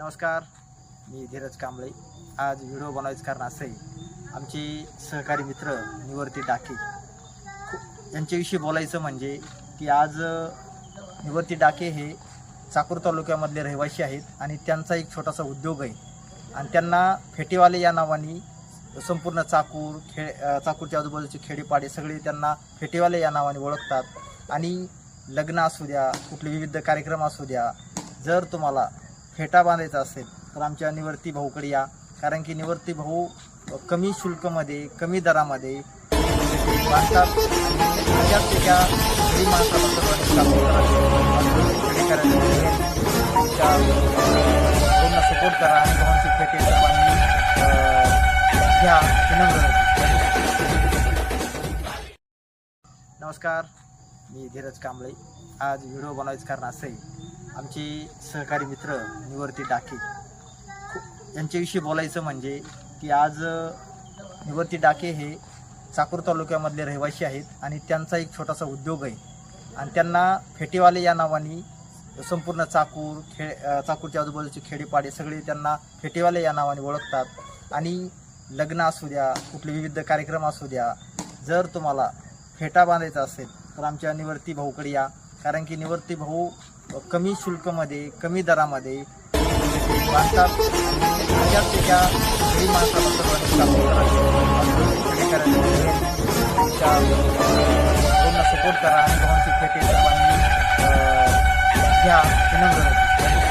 नमस्कार मी धीरज कांबळे. आज व्हिडिओ बनवायचं कारण असं आहे आमचे सहकारी मित्र निवर्ती डाके. यांच्याविषयी बोलायचं म्हणजे की आज निवर्ती डाके हे चाकूर तालुक्यामधले रहिवासी आहेत आणि त्यांचा एक छोटासा उद्योग आहे. आणि त्यांना फेटेवाले या नावाने संपूर्ण चाकूर खेळ चाकूरच्या आजूबाजूचे खेडेपाडे सगळे त्यांना फेटेवाले या नावाने ओळखतात. आणि लग्न असू द्या कुठले विविध कार्यक्रम असू द्या जर तुम्हाला फेटा बांधायचा असेल तर आमच्या निवर्ती भाऊकडे या. कारण की निवर्ती भाऊ कमी शुल्कमध्ये कमी दरामध्ये बांधतात. त्याच्या गरीब माणसाला सपोर्ट करा. आणि भावांची फेटे सर्वांनी घ्या. नमस्कार. मी धीरज कांबळे. आज व्हिडिओ बनवायचं कारण असं आहे आमचे सहकारी मित्र निवर्ती डाके यांच्याविषयी बोलायचं म्हणजे की आज निवर्ती डाके हे चाकूर तालुक्यामधले रहिवासी आहेत आणि त्यांचा एक छोटासा उद्योग आहे. आणि त्यांना फेटेवाले या नावाने संपूर्ण चाकूर खे चाकूरच्या आजूबाजूचे खेडेपाडे सगळे त्यांना फेटेवाले या नावाने ओळखतात. आणि लग्न असू द्या कुठले विविध कार्यक्रम असू द्या जर तुम्हाला फेटा बांधायचा असेल तर आमच्या निवर्ती भाऊकडे या कारण की निवर्ती भाऊ कमी शुल्कमध्ये कमी दरामध्ये बांधतात त्याच्या गरीब माणसाला सपोर्ट करा आणि घ्या ही